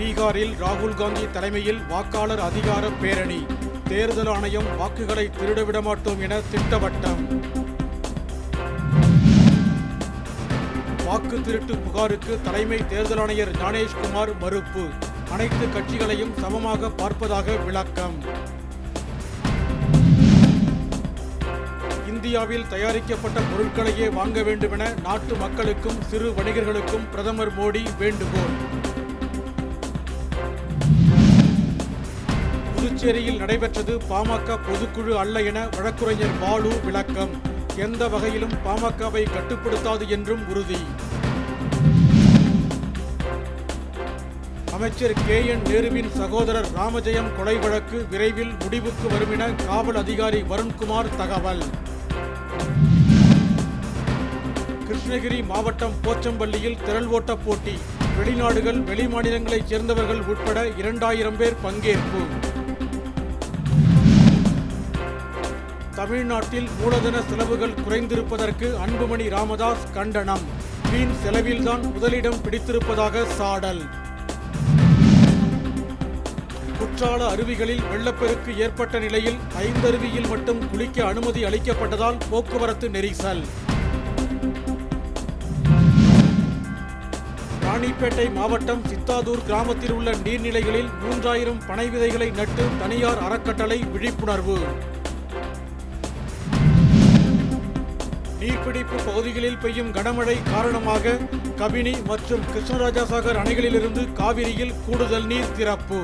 பீகாரில் ராகுல் காந்தி தலைமையில் வாக்காளர் அதிகார பேரணி. தேர்தல் ஆணையம் வாக்குகளை திருடவிட மாட்டோம் என திட்டவட்டம். வாக்கு திருட்டு புகாருக்கு தலைமை தேர்தல் ஆணையர் ஞானேஷ்குமார் மறுப்பு. அனைத்து கட்சிகளையும் சமமாக பார்ப்பதாக விளக்கம். இந்தியாவில் தயாரிக்கப்பட்ட பொருட்களையே வாங்க வேண்டுமென நாட்டு மக்களுக்கும் சிறு வணிகர்களுக்கும் பிரதமர் மோடி வேண்டுகோள். புதுச்சேரியில் நடைபெற்றது பாமக பொதுக்குழு அல்ல என வழக்குரைஞர் பாலு விளக்கம். எந்த வகையிலும் பாமகவை கட்டுப்படுத்தாது என்றும் உறுதி. அமைச்சர் கே. என். நேருவின் சகோதரர் ராமஜெயம் கொலை வழக்கு விரைவில் முடிவுக்கு வரும் என காவல் அதிகாரி வருண்குமார் தகவல். கிருஷ்ணகிரி மாவட்டம் போச்சம்பள்ளியில் திரள் ஓட்டப் போட்டி. வெளிநாடுகள் வெளிமாநிலங்களைச் சேர்ந்தவர்கள் உட்பட இரண்டாயிரம் பேர் பங்கேற்பு. தமிழ்நாட்டில் மூலதன செலவுகள் குறைந்திருப்பதற்கு அன்புமணி ராமதாஸ் கண்டனம். வீண் செலவில்தான் முதலிடம் பிடித்திருப்பதாக சாடல். குற்றால அருவிகளில் வெள்ளப்பெருக்கு ஏற்பட்ட நிலையில் ஐந்தருவியில் மட்டும் குளிக்க அனுமதி அளிக்கப்பட்டதால் போக்குவரத்து நெரிசல். ராணிப்பேட்டை மாவட்டம் சித்தாதூர் கிராமத்தில் உள்ள நீர்நிலைகளில் மூன்றாயிரம் பனை விதைகளை நட்டு தனியார் அறக்கட்டளை விழிப்புணர்வு. நீர்பிடிப்பு பகுதிகளில் பெய்யும் கனமழை காரணமாக கபினி மற்றும் கிருஷ்ணராஜா சாகர் அணைகளிலிருந்து காவிரியில் கூடுதல் நீர் திறப்பு.